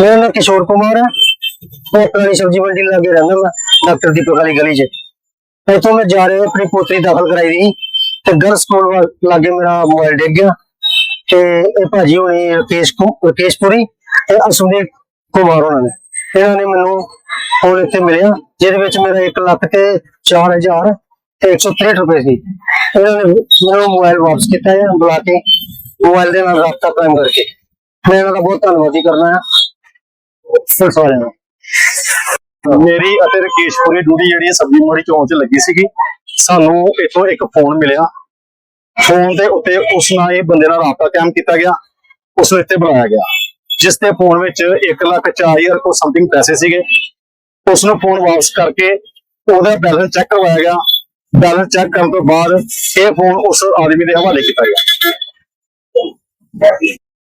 ਮੇਰਾ ਨਾਮ ਕਿਸ਼ੋਰ ਕੁਮਾਰ ਹੈ। ਮੈਂ ਪੁਰਾਣੀ ਸਬਜ਼ੀ ਮੰਡੀ ਲਾਗੇ ਰਹਿੰਦਾ ਮੈਂ ਡਾਕਟਰ ਦੀਪਕ ਵਾਲੀ ਗਲੀ 'ਚ। ਇੱਥੋਂ ਮੈਂ ਜਾ ਰਿਹਾ, ਆਪਣੀ ਪੋਤਰੀ ਦਾਖਲ ਕਰਾਈ ਦੀ। ਤੇ ਗਰਲ ਸਕੂਲ ਲਾਗੇ ਮੇਰਾ ਮੋਬਾਈਲ ਡਿੱਗ ਗਿਆ। ਤੇ ਇਹ ਭਾਜੀ ਹੋਣੀ ਰਕੇਸ਼ ਰਕੇਸ਼ਪੁਰੀ ਤੇ ਅਸ਼ਵਨੀ ਕੁਮਾਰ ਉਹਨਾਂ ਨੇ। ਇਹਨਾਂ ਨੇ ਮੈਨੂੰ ਫੋਨ ਇੱਥੇ ਮਿਲਿਆ, ਜਿਹਦੇ ਵਿੱਚ ਮੇਰਾ 1 ਲੱਖ ਤੇ 4000 ਤੇ 163 ਰੁਪਏ ਸੀ। ਇਹਨਾਂ ਨੇ ਮੇਰਾ ਮੋਬਾਈਲ ਵਾਪਸ ਕੀਤਾ ਹੈ ਬੁਲਾ ਕੇ ਮੋਬਾਈਲ ਦੇ ਨਾਲ ਰਾਬਤਾ ਕਾਇਮ ਕਰਕੇ। ਮੈਂ ਇਹਨਾਂ ਦਾ ਬਹੁਤ ਧੰਨਵਾਦੀ ਕਰਨਾ ਹੈ ਪੁਲਿਸ ਵਾਲਿਆਂ ਦਾ ਮੇਰੀ ਅਤੇ ਰਕੇਸ਼ਪੁਰੀ ਡਿਊਟੀ ਜਿਹੜੀ ਸਬਜ਼ੀ ਮੰਡੀ ਚੌਂਕ 'ਚ ਲੱਗੀ ਸੀਗੀ। ਸਾਨੂੰ ਇੱਥੋਂ ਇੱਕ ਫੋਨ ਮਿਲਿਆ। ਫੋਨ ਦੇ ਉੱਤੇ ਉਸ ਨਾਲ ਇਹ ਬੰਦੇ ਨਾਲ ਰਾਬਤਾ ਕਾਇਮ ਕੀਤਾ ਗਿਆ। ਉਸ ਨੂੰ ਇੱਥੇ ਬੁਲਾਇਆ ਗਿਆ। ਜਿਸ ਤੇ ਫੋਨ ਵਿੱਚ 1 ਲੱਖ 4000 ਕੋ ਸਮਥਿੰਗ ਪੈਸੇ ਸੀਗੇ। ਉਸ ਨੂੰ ਫੋਨ ਵਾਪਸ ਕਰਕੇ ਉਹਦਾ ਬੈਲੈਂਸ ਚੈੱਕ ਕਰਵਾਇਆ ਗਿਆ। ਬੈਲੈਂਸ ਚੈੱਕ ਕਰਨ ਤੋਂ ਬਾਅਦ ਇਹ ਫੋਨ ਉਸ ਆਦਮੀ ਦੇ ਹਵਾਲੇ ਕੀਤਾ ਗਿਆ।